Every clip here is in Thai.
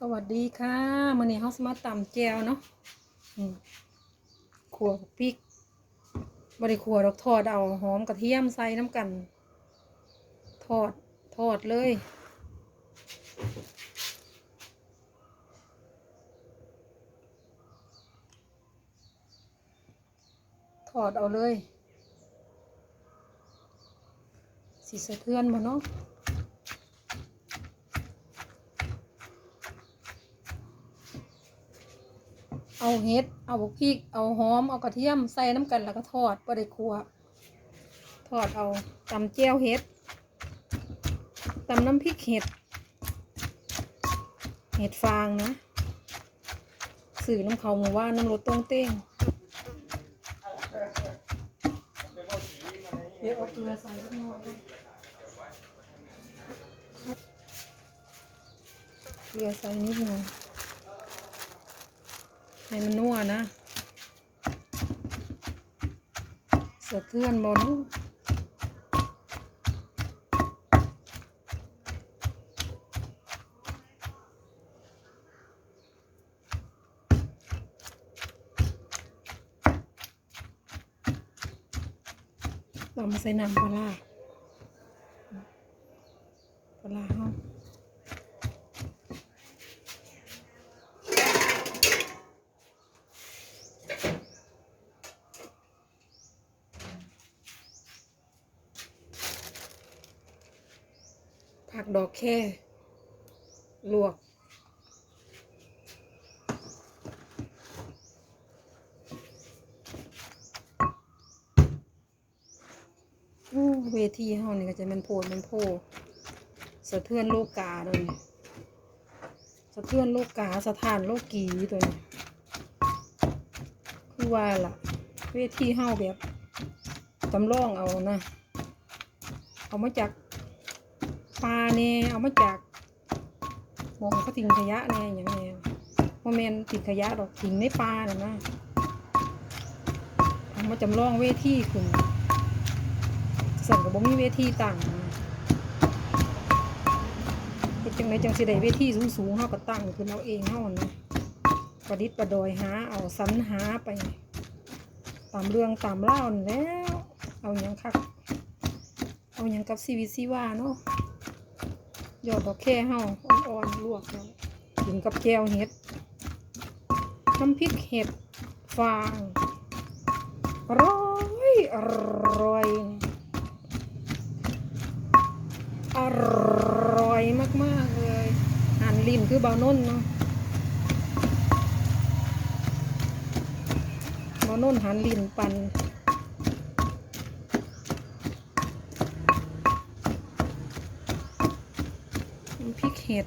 สวัสดีค่ะมื้อนี้เฮาสมาตำแจวเนาะขัวพริกบ่ได้ขั่วดอกทอดเอาหอมกระเทียมใส่น้ำกัน ทอด ทอดเลย ทอดเอาเลยสิสะเทือนบ่เนาะ เอาเห็ด เอาพริก เอาหอม เอากระเทียม ใส่น้ำกันแล้วก็ทอดบ่ได้ครัว ทอดเอาตำแจ่วเห็ดตำน้ำพริกเห็ด เห็ดฟางนะ สื่อน้ำเขาหมูว่าน้ำรถตรงเต้งเดี๋ยวเอาเกลือใส่กหน่อยเกลือใส่นิดหน่อย ให้มันนัวนะสะเทือนบนอะเรามาใส่น้ำปลาร้าปลาร้าเฮา ผักดอกแค่ลวก เวทีเฮานี่ก็จะเป็นโพดเป็นโพสะเทือนโลกกาเลยสะเทือนโลกกาสถานโลกกีตัวนี้คือว่าล่ะ เวทีเฮาแบบจำลองเอานะ เอามาจาก ปลาเนี่ยเอามาจากหมองเขาทิ้งขยะเนี่ยอย่างเนี้ยโมเมนทิ้งขยะดอกทิ้งในปลาเนี่ยนะเอามาจำลองเวทีขึ้นสั่งกับบ่มีเวทีต่างเฮ็ดจังไดจังสิได้เวทีสูงๆเฮาก็ตั้งขึ้นเอาเองเฮานะประดิษฐ์ประดอยหาเอาสรรหาไป ตามเรื่องตามเล่านี่แล้ว เอาอย่างคักเอาอย่างกับซีวิซีว่าเนาะ ยอดดอกแค่เฮาอ่อนๆลวกแล้วกินกับแก้วเห็ดน้ำพริกเห็ดฟางอร่อยอร่อยอร่อยมากๆเลยหันลิ้นคือเบานุ่นเนาะเบานุ่นหันลิ้นปัน เห็ด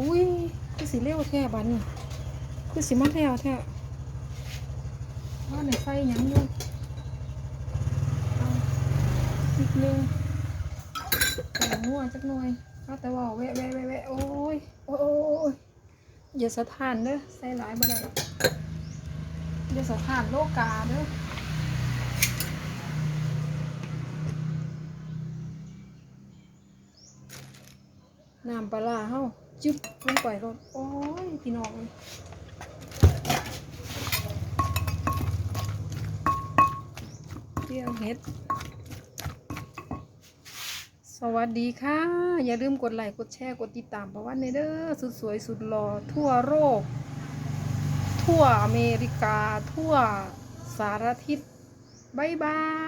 อุ้ยคือสีเลี้ยวแท้บันคือสีมาแล้แท้ว่าในไฟยังอยู่เอานิดนึงแต่งัวจักหน่อยเอาแต่ว่าแวะแวะแวะแวะโอ้ยโอ้ยโอ้ยโอ้ยอย่าสะทานเด้อใส่หลายบ่ได้อย่าสะทานโลกาเด้อ น้ำปลาร้าเฮาจึ๊บลงไปก็โอ้ยพี่น้องเปรี้ยวเห็ด สวัสดีค่ะ อย่าลืมกดไลค์กดแชร์กดติดตามประวัติในเด้อสุดสวยสุดหล่อทั่วโลกทั่วอเมริกา ทั่วสารทิศบายบาย